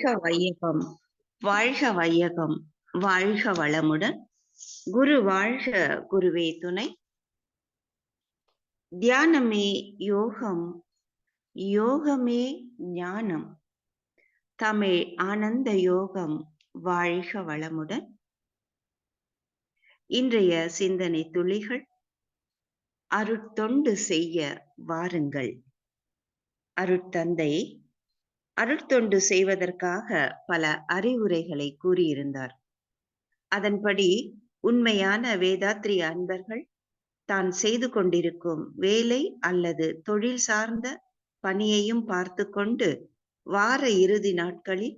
வாழ்க வையகம். வாழ்க வையகம். வாழ்க வளமுடன். குரு வாழ்க குருவே துணை. தியானமே யோகம். யோகமே ஞானம். தமிழ் ஆனந்த யோகம். வாழ்க வளமுடன். இன்றைய சிந்தனை துளிகள். அருட்தொண்டு செய்ய வாருங்கள். அருட்தந்தை அருட்தொண்டு செய்வதற்காக பல அறிவுரைகளை கூறியிருந்தார். அதன்படி உண்மையான வேதாத்ரி அன்பர்கள் தான் செய்து கொண்டிருக்கும் வேலை அல்லது தொழில் சார்ந்த பணியையும் பார்த்து கொண்டு வார இறுதி நாட்களில்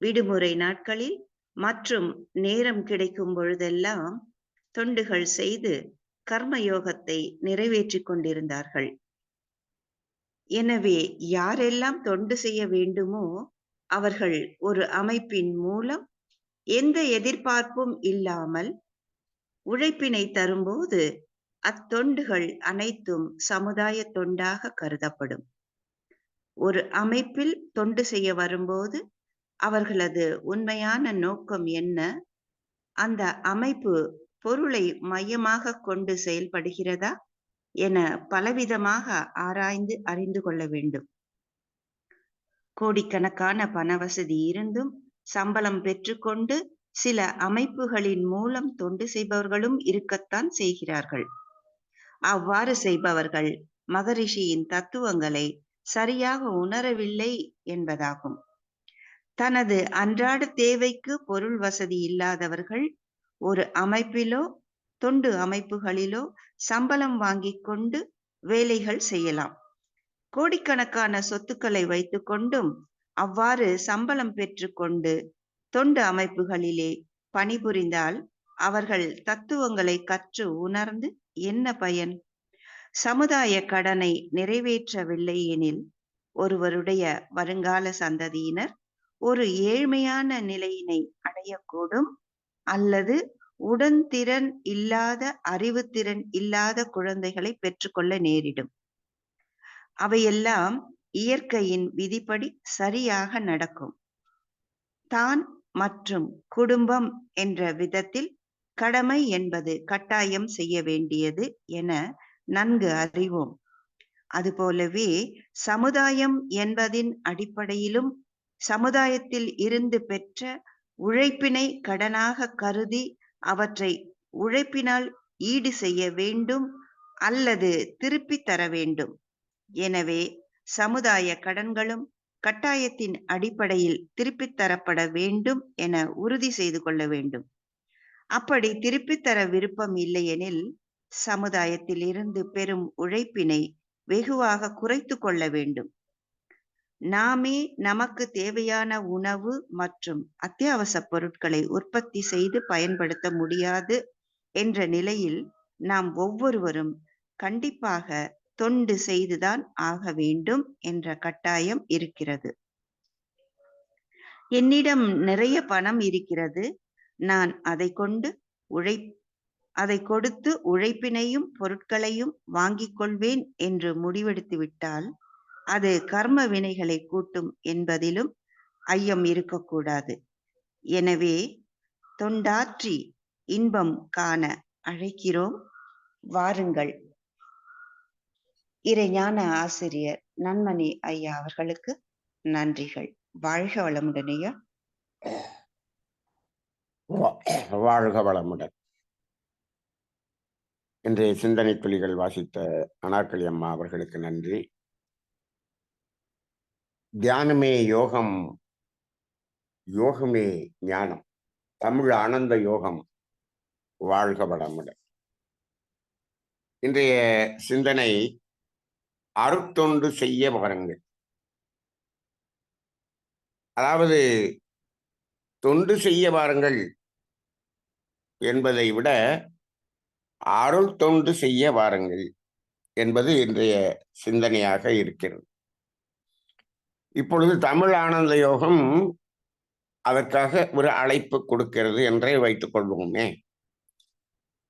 விடுமுறை நாட்களில் மற்றும் நேரம் கிடைக்கும் பொழுதெல்லாம் தொண்டுகள் செய்து கர்மயோகத்தை நிறைவேற்றிக் கொண்டிருந்தார்கள். எனவே யாரெல்லாம் தொண்டு செய்ய வேண்டுமோ அவர்கள் ஒரு அமைப்பின் மூலம் எந்த எதிர்பார்ப்பும் இல்லாமல் உழைப்பினை தரும்போது அத்தொண்டுகள் அனைத்தும் சமுதாய தொண்டாக கருதப்படும். ஒரு அமைப்பில் தொண்டு செய்ய வரும்போது அவர்களது உண்மையான நோக்கம் என்ன? அந்த அமைப்பு பொருளை மையமாக கொண்டு செயல்படுகிறதா? என பலவிதமாக ஆராய்ந்து அறிந்து கொள்ள வேண்டும். கோடிக்கணக்கான பண வசதி இருந்தும் சம்பளம் பெற்றுக்கொண்டு சில அமைப்புகளின் மூலம் தொண்டு செய்பவர்களும் இருக்கத்தான் செய்கிறார்கள். அவ்வாறு செய்பவர்கள் மகரிஷியின் தத்துவங்களை சரியாக உணரவில்லை என்பதாகும். தனது அன்றாட தேவைக்கு பொருள் வசதி இல்லாதவர்கள் ஒரு அமைப்பிலோ தொண்டு அமைப்புகளிலோ சம்பளம் வாங்கி கொண்டு வேலைகள் செய்யலாம். கோடிக்கணக்கான சொத்துக்களை வைத்துக்கொண்டும் அவ்வாறு சம்பளம் பெற்றுக்கொண்டு தொண்டு அமைப்புகளிலே பணிபுரிந்தால் அவர்கள் தத்துவங்களை கற்று உணர்ந்து என்ன பயன்? சமுதாய கடனை நிறைவேற்றவில்லை எனில் ஒருவருடைய வருங்கால சந்ததியினர் ஒரு ஏழ்மையான நிலையினை அடையக்கூடும் அல்லது உடன்திறன் இல்லாத அறிவுத்திறன் இல்லாத குழந்தைகளை பெற்றுக்கொள்ள நேரிடும். அவையெல்லாம் இயற்கையின் விதிப்படி சரியாக நடக்கும். தான் மற்றும் குடும்பம் என்ற விதத்தில் கடமை என்பது கட்டாயம் செய்ய வேண்டியது என நன்கு அறிவோம். அதுபோலவே சமுதாயம் என்பதின் அடிப்படையிலும் சமுதாயத்தில் இருந்து பெற்ற உழைப்பினை கடனாக கருதி அவற்றை உழைப்பினால் ஈடு செய்ய வேண்டும் அல்லது திருப்பி தர வேண்டும். எனவே சமுதாய கடன்களும் கட்டாயத்தின் அடிப்படையில் திருப்பித் தரப்பட வேண்டும் என உறுதி செய்து கொள்ள வேண்டும். அப்படி திருப்பித் தர விருப்பம் இல்லையெனில் சமுதாயத்தில் இருந்து பெறும் உழைப்பினை வெகுவாக குறைத்து கொள்ள வேண்டும். நாமே நமக்கு தேவையான உணவு மற்றும் அத்தியாவசிய பொருட்களை உற்பத்தி செய்து பயன்படுத்த முடியாது என்ற நிலையில் நாம் ஒவ்வொருவரும் கண்டிப்பாக தொண்டு செய்துதான் ஆக வேண்டும் என்ற கட்டாயம் இருக்கிறது. என்னிடம் நிறைய பணம் இருக்கிறது. நான் அதை கொண்டு உழை அதை கொடுத்து உழைப்பினையும் பொருட்களையும் வாங்கிக் கொள்வேன் என்று முடிவெடுத்து விட்டால் அது கர்ம வினைகளை கூட்டும் என்பதிலும் ஐயம் இருக்கக்கூடாது. எனவே தொண்டாற்றி இன்பம் காண அழைக்கிறோம். வாருங்கள். இறைஞான ஆசிரியர் நன்மணி ஐயா அவர்களுக்கு நன்றிகள். வாழ்க வளமுடனேயா வாழ்க வளமுடன். இன்றைய சிந்தனை துளிகள் வாசித்த அனார்கலி அம்மா அவர்களுக்கு நன்றி. தியானமே யோகம் யோகமே ஞானம். தமிழ் ஆனந்த யோகம் வாழ்க வளமுடன். இன்றைய சிந்தனை அறுத்தொண்டு செய்ய வாருங்கள் அதாவது தொண்டு செய்ய வாருங்கள் என்பதை விட அருள் தொண்டு செய்ய வாருங்கள் என்பது இன்றைய சிந்தனையாக இருக்கிறது. இப்பொழுது தமிழ் ஆனந்த யோகம் அதற்காக ஒரு அழைப்பு கொடுக்கிறது என்றே வைத்துக் கொள்வோமே.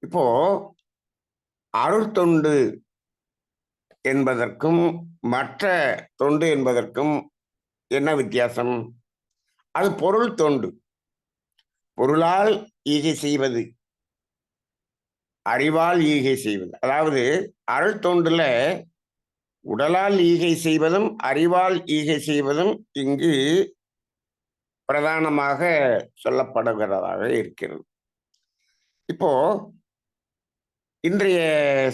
இப்போ அருள் தொண்டு என்பதற்கும் மற்ற தொண்டு என்பதற்கும் என்ன வித்தியாசம்? அது பொருள் தொண்டு. பொருளால் ஈகை செய்வது. அறிவால் ஈகை செய்வது. அதாவது அருள் தொண்டுல உடலால் ஈகை செய்வதும் அறிவால் ஈகை செய்வதும் இங்கு பிரதானமாக சொல்லப்படுகிறதாக இருக்கிறது. இப்போ இன்றைய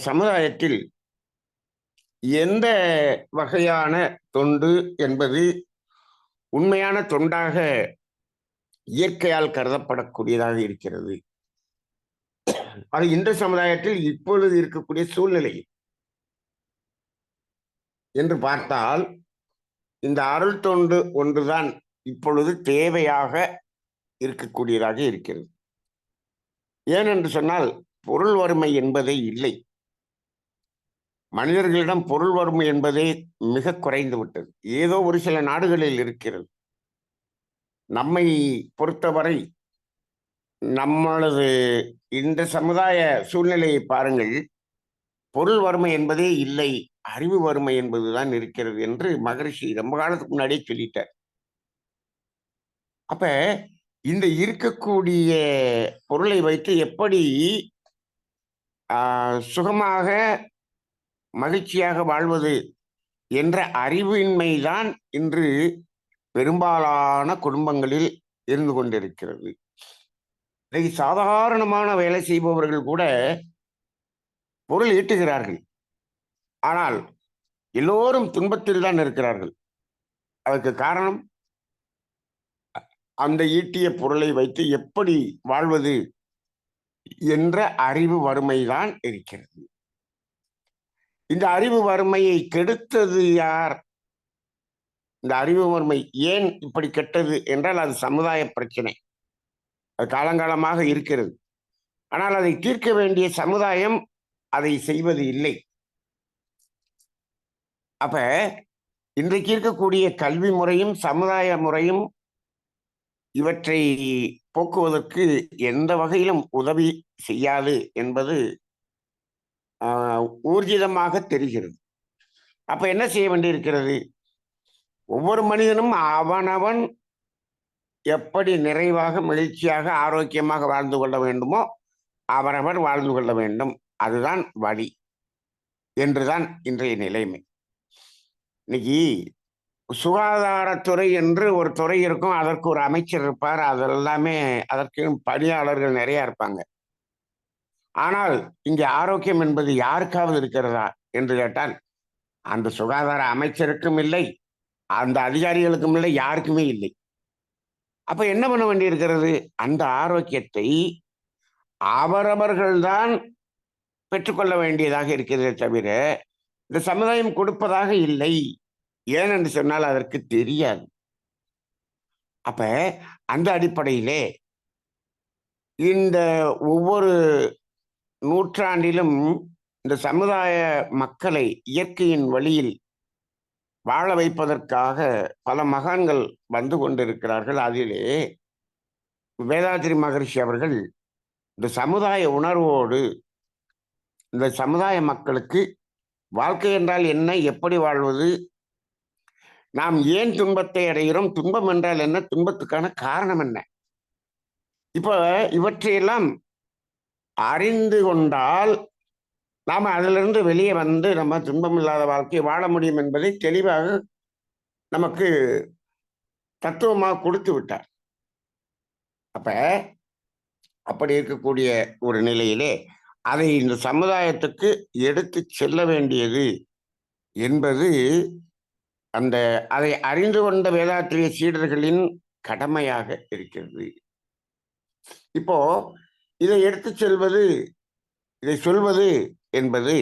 சமுதாயத்தில் எந்த வகையான தொண்டு என்பது உண்மையான தொண்டாக இயற்கையால் கருதப்படக்கூடியதாக இருக்கிறது. அது இன்று சமுதாயத்தில் இப்பொழுது இருக்கக்கூடிய சூழ்நிலை என்று பார்த்தால் இந்த அருள் தொண்டு ஒன்றுதான் இப்பொழுது தேவையாக இருக்கக்கூடியதாக இருக்கிறது. ஏனென்று சொன்னால் பொருள் வறுமை என்பதே இல்லை. மனிதர்களிடம் பொருள் வறுமை என்பதே மிக குறைந்து விட்டது. ஏதோ ஒரு சில நாடுகளில் இருக்கிறது. நம்மை பொறுத்தவரை நம்மளது இந்த சமுதாய சூழ்நிலையை பாருங்கள் பொருள் வறுமை என்பதே இல்லை அறிவு வறுமை என்பதுதான் இருக்கிறது என்று மகரிஷி ரொம்ப காலத்துக்கு முன்னாடியே சொல்லிட்டார். அப்ப இந்த இருக்கக்கூடிய பொருளை வைத்து எப்படி ஆஹ், சுகமாக மகிழ்ச்சியாக வாழ்வது என்ற அறிவின்மைதான் இன்று பெரும்பாலான குடும்பங்களில் இருந்து கொண்டிருக்கிறது. இன்னைக்கு சாதாரணமான வேலை செய்பவர்கள் கூட பொருள் ஈட்டுகிறார்கள். ஆனால் எல்லோரும் துன்பத்தில் தான் இருக்கிறார்கள். அதற்கு காரணம் அந்த ஈட்டிய பொருளை வைத்து எப்படி வாழ்வது என்ற அறிவு வறுமைதான் இருக்கிறது. இந்த அறிவு வறுமையை கெடுத்தது யார்? இந்த அறிவு வறுமை ஏன் இப்படி கெட்டது என்றால் அது சமுதாய பிரச்சனை. அது காலங்காலமாக இருக்கிறது. ஆனால் அதை தீர்க்க வேண்டிய சமுதாயம் அதை செய்வது இல்லை. அப்ப இன்றைக்கு இருக்கக்கூடிய கல்வி முறையும் சமுதாய முறையும் இவற்றை போக்குவதற்கு எந்த வகையிலும் உதவி செய்யாது என்பது ஊர்ஜிதமாக தெரிகிறது. அப்ப என்ன செய்ய வேண்டியிருக்கிறது? ஒவ்வொரு மனிதனும் அவனவன் எப்படி நிறைவாக மகிழ்ச்சியாக ஆரோக்கியமாக வாழ்ந்து கொள்ள வேண்டுமோ அவரவர் வாழ்ந்து கொள்ள வேண்டும். அதுதான் வழி. என்றுதான் இன்றைய நிலைமை. இன்னைக்கு சுகாதாரத்துறை என்று ஒரு துறை இருக்கும். அதற்கு ஒரு அமைச்சர் இருப்பார். அதெல்லாமே அதற்கு பணியாளர்கள் நிறைய இருப்பாங்க. ஆனால் இங்கே ஆரோக்கியம் என்பது யாருக்காவது இருக்கிறதா என்று கேட்டால் அந்த சுகாதார அமைச்சருக்கும் இல்லை அந்த அதிகாரிகளுக்கும் இல்லை யாருக்குமே இல்லை. அப்ப என்ன பண்ண வேண்டியிருக்கிறது? அந்த ஆரோக்கியத்தை அவரவர்கள்தான் பெற்றுக்கொள்ள வேண்டியதாக இருக்கிறதே தவிர இந்த சமுதாயம் கொடுப்பதாக இல்லை. ஏனென்று சொன்னால் அதற்கு தெரியாது. அப்ப அந்த அடிப்படையிலே இந்த ஒவ்வொரு நூற்றாண்டிலும் இந்த சமுதாய மக்களை இயற்கையின் வழியில் வாழ வைப்பதற்காக பல மகான்கள் வந்து கொண்டிருக்கிறார்கள். அதிலே வேதாத்திரி மகரிஷி அவர்கள் இந்த சமுதாய உணர்வோடு இந்த சமுதாய மக்களுக்கு வாழ்க்கை என்றால் என்ன எப்படி வாழ்வது நாம் ஏன் துன்பத்தை அடைகிறோம்? துன்பம் என்றால் என்ன? துன்பத்துக்கான காரணம் என்ன? இப்போ இவற்றையெல்லாம் அறிந்து கொண்டால் நாம் அதிலிருந்து வெளியே வந்து நம்ம துன்பம் இல்லாத வாழ்க்கையை வாழ முடியும் என்பதை தெளிவாக நமக்கு தத்துவமாக கொடுத்து விட்டார். அப்ப அப்படி இருக்கக்கூடிய ஒரு நிலையிலே அதை இந்த சமுதாயத்துக்கு எடுத்து செல்ல வேண்டியது என்பது அந்த அதை அறிந்து கொண்ட வேதாத்திரிய சீடர்களின் கடமையாக இருக்கிறது. இப்போ இதை எடுத்து செல்வது இதை சொல்வது என்பது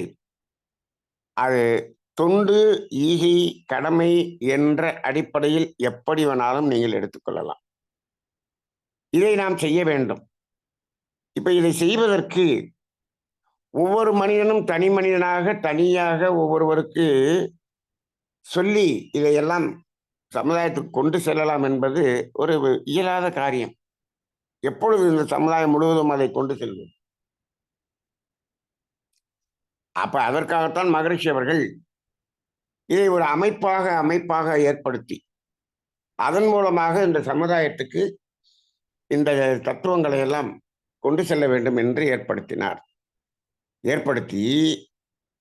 அது தொண்டு ஈகை கடமை என்ற அடிப்படையில் எப்படி வேணாலும் நீங்கள் எடுத்துக்கொள்ளலாம் இதை நாம் செய்ய வேண்டும். இப்போ இதை செய்வதற்கு ஒவ்வொரு மனிதனும் தனி மனிதனாக தனியாக ஒவ்வொருவருக்கு சொல்லி இதையெல்லாம் சமுதாயத்துக்கு கொண்டு செல்லலாம் என்பது ஒரு இயலாத காரியம். எப்பொழுது இந்த சமுதாயம் முழுவதும் அதை கொண்டு செல்வது அப்ப அதற்காகத்தான் மகரிஷி அவர்கள் இதை ஒரு அமைப்பாக அமைப்பாக ஏற்படுத்தி அதன் மூலமாக இந்த சமுதாயத்துக்கு இந்த தத்துவங்களை எல்லாம் கொண்டு செல்ல வேண்டும் என்று ஏற்படுத்தினார். ஏற்படுத்தி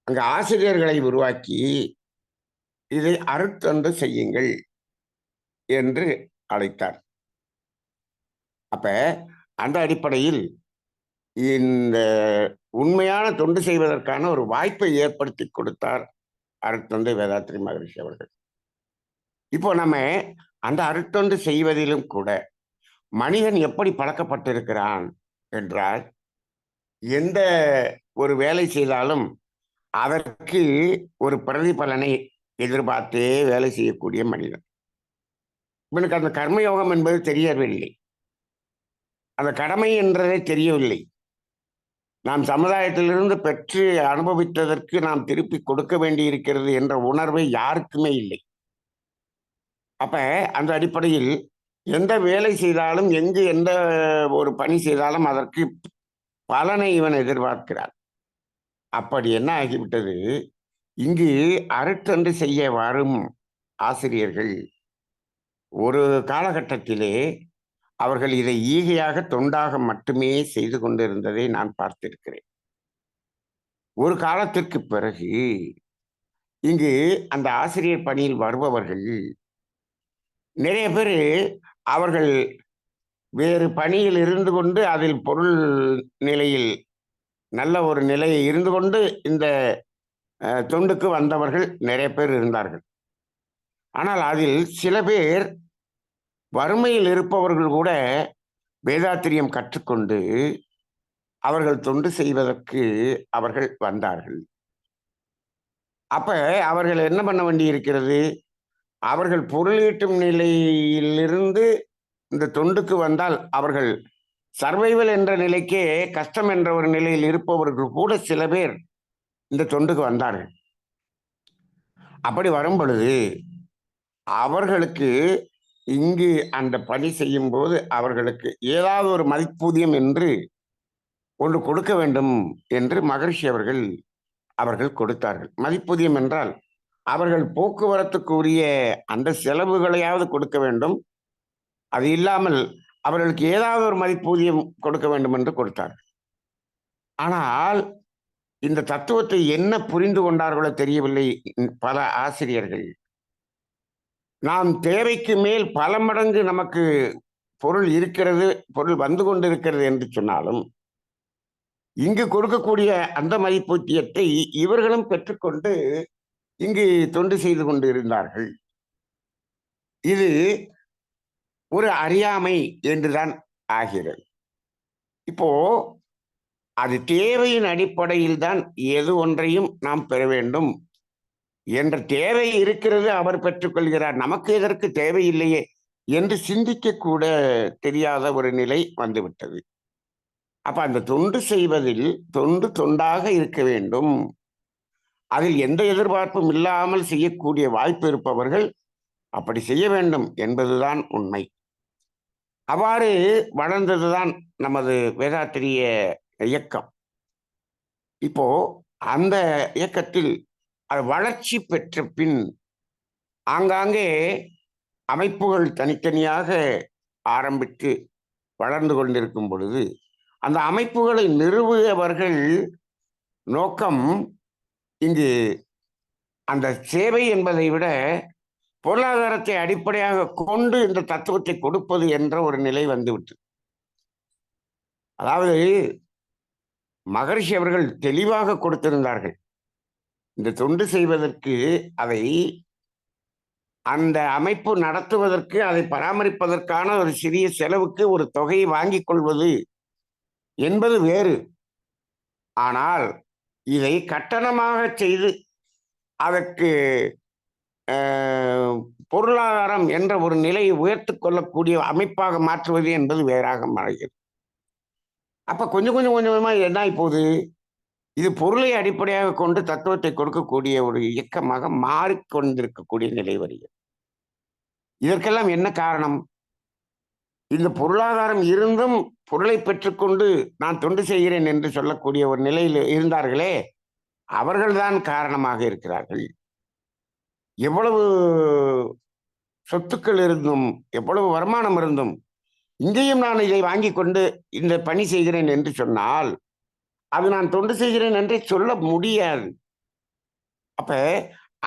அங்கு ஆசிரியர்களை உருவாக்கி இதை அருட்தொண்டு செய்யுங்கள் என்று அழைத்தார். அப்ப அந்த அடிப்படையில் இந்த உண்மையான தொண்டு செய்வதற்கான ஒரு வாய்ப்பை ஏற்படுத்தி கொடுத்தார் அருத்தொண்டு வேதாத்திரி மகரிஷி அவர்கள். இப்போ நம்ம அந்த அருட்தொண்டு செய்வதிலும் கூட மனிதன் எப்படி பழக்கப்பட்டிருக்கிறான் என்றால் எந்த ஒரு வேலை செய்தாலும் அதற்கு ஒரு பிரதிபலனை எதிர்பார்த்தே வேலை செய்யக்கூடிய மனிதன். இவனுக்கு அந்த கர்மயோகம் என்பது தெரியவில்லை. அந்த கடமை என்றதே தெரியவில்லை. நாம் சமுதாயத்திலிருந்து பெற்று அனுபவித்ததற்கு நாம் திருப்பி கொடுக்க வேண்டியிருக்கிறது என்ற உணர்வு யாருக்குமே இல்லை. அப்ப அந்த அடிப்படையில் எந்த வேலை செய்தாலும் எங்கு எந்த ஒரு பணி செய்தாலும் அதற்கு பலனை இவன் எதிர்பார்க்கிறான். அப்படி என்ன ஆகிவிட்டது? இங்கு அருட்டன்று செய்ய வரும் ஆசிரியர்கள். ஒரு காலகட்டத்திலே அவர்கள் இதை ஈகையாக தொண்டாக மட்டுமே செய்து கொண்டிருந்ததை நான் பார்த்திருக்கிறேன். ஒரு காலத்திற்கு பிறகு இங்கு அந்த ஆசிரியர் பணியில் வருபவர்கள் நிறைய பேர் அவர்கள் வேறு பணியில் இருந்து கொண்டு அதில் பொருள் நிலையில் நல்ல ஒரு நிலையை இருந்து கொண்டு இந்த தொண்டுக்கு வந்தவர்கள் நிறைய பேர் இருந்தார்கள். ஆனால் அதில் சில பேர் வறுமையில் இருப்பவர்கள் கூட வேதாத்திரியம் கற்றுக்கொண்டு அவர்கள் தொண்டு செய்வதற்கு அவர்கள் வந்தார்கள். அப்ப அவர்கள் என்ன பண்ண வேண்டியிருக்கிறது? அவர்கள் பொருளீட்டும் நிலையிலிருந்து இந்த தொண்டுக்கு வந்தால் அவர்கள் சர்வைவல் என்ற நிலைக்கே கஷ்டம் என்ற ஒரு நிலையில் இருப்பவர்கள் கூட சில பேர் இந்த தொண்டுக்கு வந்தார்கள் அப்படி வரும் பொழுது அவர்களுக்கு இங்கு அந்த பணி செய்யும் போது அவர்களுக்கு ஏதாவது ஒரு மதிப்பூதியம் என்று ஒன்று கொடுக்க வேண்டும் என்று மகரிஷி அவர்கள் அவர்கள் கொடுத்தார்கள். மதிப்பூதியம் என்றால் அவர்கள் போக்குவரத்துக்கு உரிய அந்த செலவுகளையாவது கொடுக்க வேண்டும். அது இல்லாமல் அவர்களுக்கு ஏதாவது ஒரு மதிப்பூதியம் கொடுக்க வேண்டும் என்று கொடுத்தார்கள். ஆனால் இந்த தத்துவத்தை என்ன புரிந்து கொண்டார்களோ தெரியவில்லை பல ஆசிரியர்கள். நாம் தேவைக்கு மேல் பல மடங்கு நமக்கு பொருள் இருக்கிறது பொருள் வந்து கொண்டிருக்கிறது என்று சொன்னாலும் இங்கு கொடுக்கக்கூடிய அந்த மதிப்பூத்தியத்தை இவர்களும் பெற்றுக்கொண்டு இங்கு தொண்டு செய்து கொண்டு இருந்தார்கள் இது ஒரு அறியாமை என்றுதான் ஆகிறது. இப்போ அது தேவையின் அடிப்படையில் தான் எது ஒன்றையும் நாம் பெற வேண்டும். என்ற தேவை இருக்கிறது அவர் பெற்றுக்கொள்கிறார். நமக்கு எதற்கு தேவையில்லையே என்று சிந்திக்க கூட தெரியாத ஒரு நிலை வந்துவிட்டது. அப்ப அந்த தொண்டு செய்வதில் தொண்டு தொண்டாக இருக்க வேண்டும். அதில் எந்த எதிர்பார்ப்பும் இல்லாமல் செய்யக்கூடிய வாய்ப்பு இருப்பவர்கள் அப்படி செய்ய வேண்டும் என்பதுதான் உண்மை. அவ்வாறு வளர்ந்ததுதான் நமது வேதாத்திரிய இயக்கம். இப்போ அந்த இயக்கத்தில் அது வளர்ச்சி பெற்ற பின் ஆங்காங்கே அமைப்புகள் தனித்தனியாக ஆரம்பித்து வளர்ந்து கொண்டிருக்கும் பொழுது அந்த அமைப்புகளை நிறுவுபவர்கள் நோக்கம் இங்கு அந்த சேவை என்பதை விட பொருளாதாரத்தை அடிப்படையாக கொண்டு இந்த தத்துவத்தை கொடுப்பது என்ற ஒரு நிலை வந்துவிட்டு அதாவது மகரிஷி அவர்கள் தெளிவாக கொடுத்திருந்தார்கள். இந்த தொண்டு செய்வதற்கு அதை அந்த அமைப்பு நடத்துவதற்கு அதை பராமரிப்பதற்கான ஒரு சிறிய செலவுக்கு ஒரு தொகையை வாங்கிக் கொள்வது என்பது வேறு. ஆனால் இதை கட்டணமாக செய்து அதற்கு பொருளாதாரம் என்ற ஒரு நிலையை உயர்த்து கொள்ளக்கூடிய அமைப்பாக மாற்றுவது என்பது வேறாக மாறுகிறது. அப்ப கொஞ்சம் கொஞ்சம் கொஞ்சமாக கொஞ்சமா என்ன ஆகி போகுது இது பொருளை அடிப்படையாக கொண்டு தத்துவத்தை கொடுக்கக்கூடிய ஒரு இயக்கமாக மாறிக்கொண்டிருக்கக்கூடிய நிலை வருகிறது. இதற்கெல்லாம் என்ன காரணம்? இந்த பொருளாதாரம் இருந்தும் பொருளை பெற்றுக்கொண்டு நான் தொண்டு செய்கிறேன் என்று சொல்லக்கூடிய ஒரு நிலையில் இருந்தார்களே அவர்கள்தான் காரணமாக இருக்கிறார்கள். எவ்வளவு சொத்துக்கள் இருந்தும் எவ்வளவு வருமானம் இருந்தும் இங்கேயும் நான் இதை வாங்கி கொண்டு இந்த பணி செய்கிறேன் என்று சொன்னால் அது நான் தொண்டு செய்கிறேன் என்றே சொல்ல முடியாது. அப்ப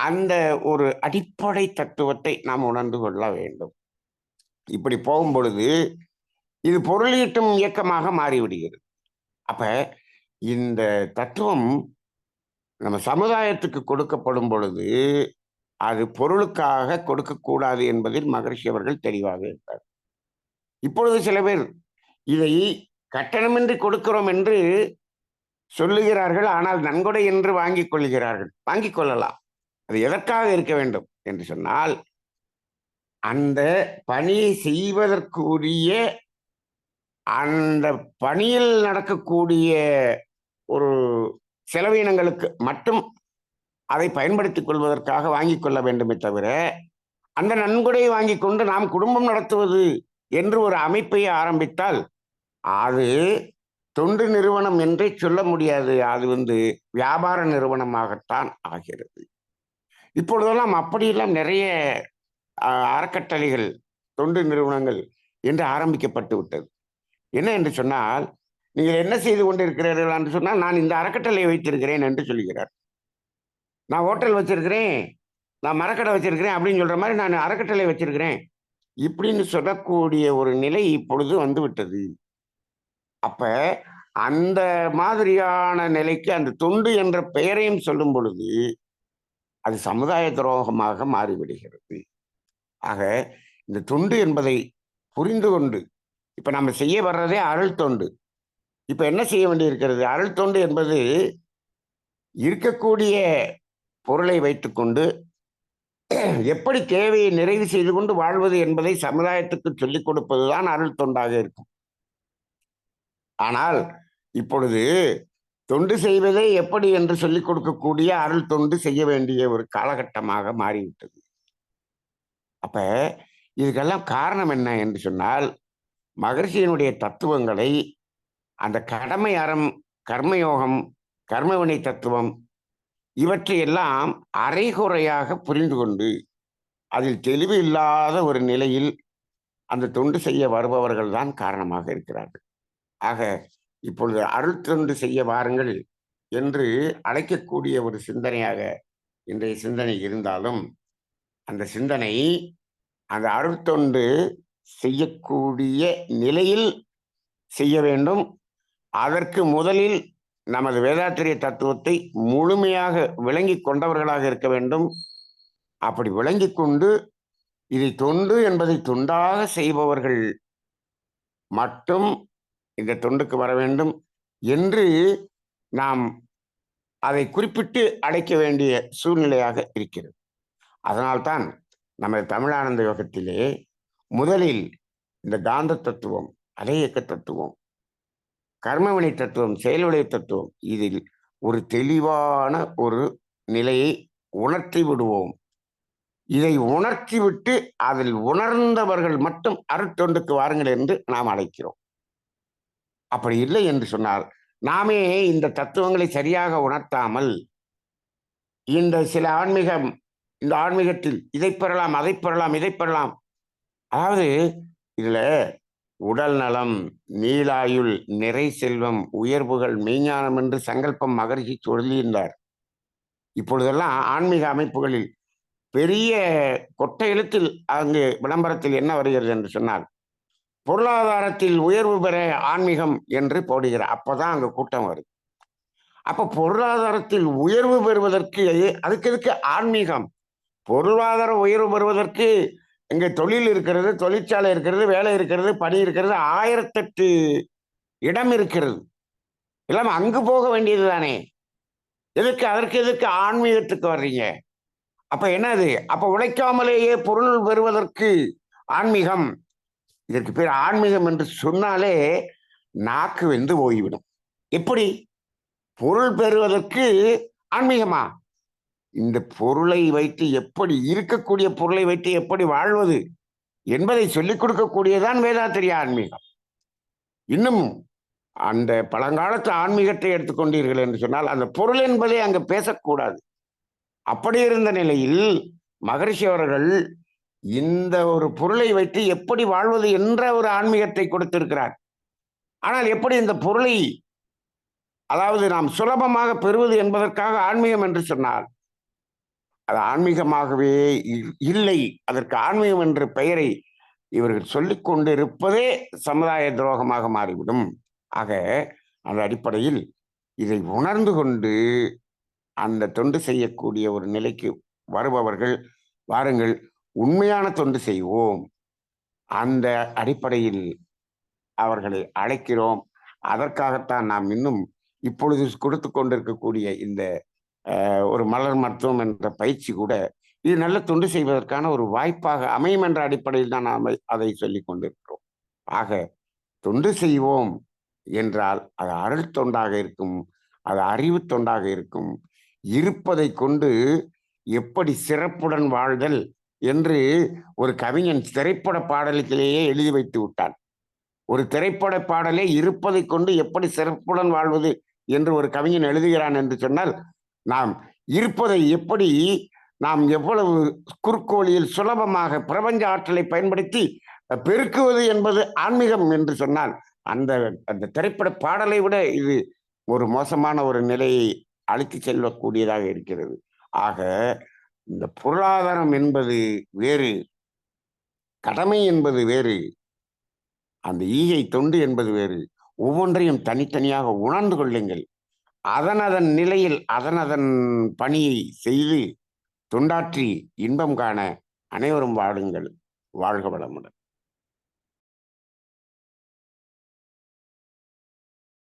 அந்த ஒரு அடிப்படை தத்துவத்தை நாம் உணர்ந்து கொள்ள வேண்டும். இப்படி போகும் பொழுது இது பொருளீட்டும் இயக்கமாக மாறிவிடுகிறது. அப்ப இந்த தத்துவம் நம்ம சமுதாயத்துக்கு கொடுக்கப்படும் பொழுது அது பொருளுக்காக கொடுக்கக்கூடாது என்பதில் மகரிஷி அவர்கள் தெளிவாக இருந்தார் இப்பொழுது சில பேர் இதை கட்டணமின்றி கொடுக்கிறோம் என்று சொல்லுகிறார்கள். ஆனால் நன்கொடை என்று வாங்கிக் கொள்கிறார்கள் வாங்கிக் கொள்ளலாம். அது எதற்காக இருக்க வேண்டும் என்று சொன்னால் அந்த பணியை செய்வதற்குரிய அந்த பணியில் நடக்கக்கூடிய ஒரு செலவினங்களுக்கு மட்டும் அதை பயன்படுத்திக் கொள்வதற்காக வாங்கிக் கொள்ள வேண்டுமே தவிர அந்த நன்கொடையை வாங்கிக் கொண்டு நாம் குடும்பம் நடத்துவது என்று ஒரு அமைப்பை ஆரம்பித்தால் அது தொண்டு நிறுவனம் என்றே சொல்ல முடியாது. அது வந்து வியாபார நிறுவனமாகத்தான் ஆகிறது. இப்பொழுதெல்லாம் அப்படியெல்லாம் நிறைய அறக்கட்டளைகள் தொண்டு நிறுவனங்கள் என்று ஆரம்பிக்கப்பட்டு விட்டது. என்ன என்று சொன்னால் நீங்கள் என்ன செய்து கொண்டிருக்கிறீர்கள் என்று சொன்னால் நான் இந்த அறக்கட்டளை வைத்திருக்கிறேன் என்று சொல்கிறார். நான் ஹோட்டல் வச்சிருக்கிறேன் நான் மரக்கடை வச்சிருக்கிறேன் அப்படின்னு சொல்ற மாதிரி நான் அறக்கட்டளை வச்சிருக்கிறேன். இப்படின்னு சொல்லக்கூடிய ஒரு நிலை இப்பொழுது வந்துவிட்டது. அப்ப அந்த மாதிரியான நிலைக்கு அந்த தொண்டு என்ற பெயரையும் சொல்லும் பொழுது அது சமுதாய துரோகமாக மாறிவிடுகிறது. ஆக இந்த தொண்டு என்பதை புரிந்து கொண்டு இப்ப நம்ம செய்ய வர்றதே அருள் தொண்டு. இப்ப என்ன செய்ய வேண்டியிருக்கிறது? அருள் தொண்டு என்பது இருக்கக்கூடிய பொருளை வைத்துக்கொண்டு எப்படி தேவையை நிறைவு செய்து கொண்டு வாழ்வது என்பதை சமுதாயத்துக்கு சொல்லிக் கொடுப்பதுதான் அருள் தொண்டாக இருக்கும். ஆனால் இப்பொழுது தொண்டு செய்வதே எப்படி என்று சொல்லிக் கொடுக்கக்கூடிய அருள் தொண்டு செய்ய வேண்டிய ஒரு காலகட்டமாக மாறிவிட்டது. அப்ப இதுக்கெல்லாம் காரணம் என்ன என்று சொன்னால் மகர்ஷியினுடைய தத்துவங்களை அந்த கடமை அறம் கர்மயோகம் கர்மவினை தத்துவம் இவற்றையெல்லாம் அரைகுறையாக புரிந்து கொண்டு அதில் தெளிவு இல்லாத ஒரு நிலையில் அந்த தொண்டு செய்ய வருபவர்கள் தான் காரணமாக இருக்கிறார்கள். ஆக இப்பொழுது அருள் தொண்டு செய்ய வாருங்கள் என்று அழைக்கக்கூடிய ஒரு சிந்தனையாக இன்றைய சிந்தனை இருந்தாலும் அந்த சிந்தனை அந்த அருள் தொண்டு செய்யக்கூடிய நிலையில் செய்ய வேண்டும். அதற்கு முதலில் நமது வேதாத்திரிய தத்துவத்தை முழுமையாக விளங்கி கொண்டவர்களாக இருக்க வேண்டும். அப்படி விளங்கி கொண்டு இதை தொண்டு என்பதை தொண்டாக செய்பவர்கள் மட்டும் இந்த தொண்டுக்கு வர வேண்டும் என்று நாம் அதை குறிப்பிட்டு அழைக்க வேண்டிய சூழ்நிலையாக இருக்கிறது. அதனால்தான் நமது தமிழானந்த யோகத்திலே முதலில் இந்த காந்த தத்துவம் அலையக்க தத்துவம் கர்மவினை தத்துவம் செயலுடைய தத்துவம் இதில் ஒரு தெளிவான ஒரு நிலையை உணர்த்தி விடுவோம். இதை உணர்த்தி விட்டு அதில் உணர்ந்தவர்கள் மட்டும் அருட்தொண்டுக்கு வாருங்கள் என்று நாம் அழைக்கிறோம். அப்படி இல்லை என்று சொன்னால் நாமே இந்த தத்துவங்களை சரியாக உணர்த்தாமல் இந்த சில ஆன்மீகம் இந்த ஆன்மீகத்தில் இதை பெறலாம் அதை பெறலாம் இதை பெறலாம். அதாவது இதில் உடல் நலம் நீலாயுள் நிறை செல்வம் உயர்வுகள் மெய்ஞானம் என்று சங்கல்பம் மகரிஷி சொல்லியிருந்தார். இப்பொழுதெல்லாம் ஆன்மீக அமைப்புகளில் பெரிய கொட்டை எழுத்தில் அங்கு விளம்பரத்தில் என்ன வருகிறது என்று சொன்னால் பொருளாதாரத்தில் உயர்வு பெற ஆன்மீகம் என்று போடுகிறார். அப்போதான் அங்கு கூட்டம் வருது. அப்ப பொருளாதாரத்தில் உயர்வு பெறுவதற்கு அதுக்கு எதுக்கு ஆன்மீகம்? பொருளாதார உயர்வு பெறுவதற்கு இங்க தொழில் இருக்கிறது தொழிற்சாலை இருக்கிறது வேலை இருக்கிறது பணி இருக்கிறது ஆயிரத்தெட்டு இடம் இருக்கிறது. எல்லாம் அங்கு போக வேண்டியது தானே. எதுக்கு அதற்கு எதுக்கு ஆன்மீகத்துக்கு வர்றீங்க? அப்ப என்னது? அப்ப உழைக்காமலேயே பொருள் பெறுவதற்கு ஆன்மீகம். இதற்கு பேர் ஆன்மீகம் என்று சொன்னாலே நாக்கு வெந்து போய்விடும். எப்படி? பொருள் பெறுவதற்கு ஆன்மீகமா? இந்த பொருளை வைத்து எப்படி இருக்கக்கூடிய பொருளை வைத்து எப்படி வாழ்வது என்பதை சொல்லிக் கொடுக்கக்கூடியதான் வேதாத்திரிய ஆன்மீகம். இன்னும் அந்த பழங்காலத்து ஆன்மீகத்தை எடுத்துக்கொண்டீர்கள் என்று சொன்னால் அந்த பொருள் என்பதை அங்கு பேசக்கூடாது. அப்படி இருந்த நிலையில் மகரிஷி அவர்கள் இந்த ஒரு பொருளை வைத்து எப்படி வாழ்வது என்ற ஒரு ஆன்மீகத்தை கொடுத்திருக்கிறார். ஆனால் எப்படி இந்த பொருளை அதாவது நாம் சுலபமாக பெறுவது என்பதற்காக ஆன்மீகம் என்று சொன்னால் அது ஆன்மீகமாகவே இ- இல்லை. அதற்கு ஆன்மீகம் என்ற பெயரை இவர்கள் சொல்லிக் கொண்டிருப்பதே சமுதாய துரோகமாக மாறிவிடும். ஆக அந்த அடிப்படையில் இதை உணர்ந்து கொண்டு அந்த தொண்டு செய்யக்கூடிய ஒரு நிலைக்கு வருபவர்கள் வாருங்கள் உண்மையான தொண்டு செய்வோம். அந்த அடிப்படையில் அவர்களை அழைக்கிறோம். அதற்காகத்தான் நாம் இன்னும் இப்பொழுது கொடுத்து கொண்டிருக்கக்கூடிய இந்த ஒரு மலர் மருத்துவம் என்ற பயிற்சி கூட இது நல்ல தொண்டு செய்வதற்கான ஒரு வாய்ப்பாக அமையும் என்ற அடிப்படையில் தான் நாம் அதை சொல்லிக் கொண்டிருக்கிறோம். ஆக தொண்டு செய்வோம் என்றால் அது அருள் தொண்டாக இருக்கும் அது அறிவு தொண்டாக இருக்கும். இருப்பதை கொண்டு எப்படி சிறப்புடன் வாழ்தல் என்று ஒரு கவிஞன் திரைப்பட பாடலுக்கிலேயே எழுதி வைத்து விட்டான். ஒரு திரைப்பட பாடலே இருப்பதை கொண்டு எப்படி சிறப்புடன் வாழ்வது என்று ஒரு கவிஞன் எழுதுகிறான் என்று சொன்னால் நாம் இருப்பதை எப்படி நாம் எவ்வளவு குறுக்கோளியில் சுலபமாக பிரபஞ்ச ஆற்றலை பயன்படுத்தி பெருக்குவது என்பது ஆன்மீகம் என்று சொன்னால் அந்த அந்த திரைப்பட பாடலை விட இது ஒரு மோசமான ஒரு நிலையை அழைத்து செல்லக்கூடியதாக இருக்கிறது. ஆக இந்த பொருளாதாரம் என்பது வேறு கடமை என்பது வேறு அந்த ஈகை தொண்டு என்பது வேறு. ஒவ்வொன்றையும் தனித்தனியாக உணர்ந்து கொள்ளுங்கள். அதன் அதன் நிலையில் அதன் அதன் பணியை செய்து தொண்டாற்றி இன்பம் காண அனைவரும் வாழுங்கள் வாழ்க வளமுடன்.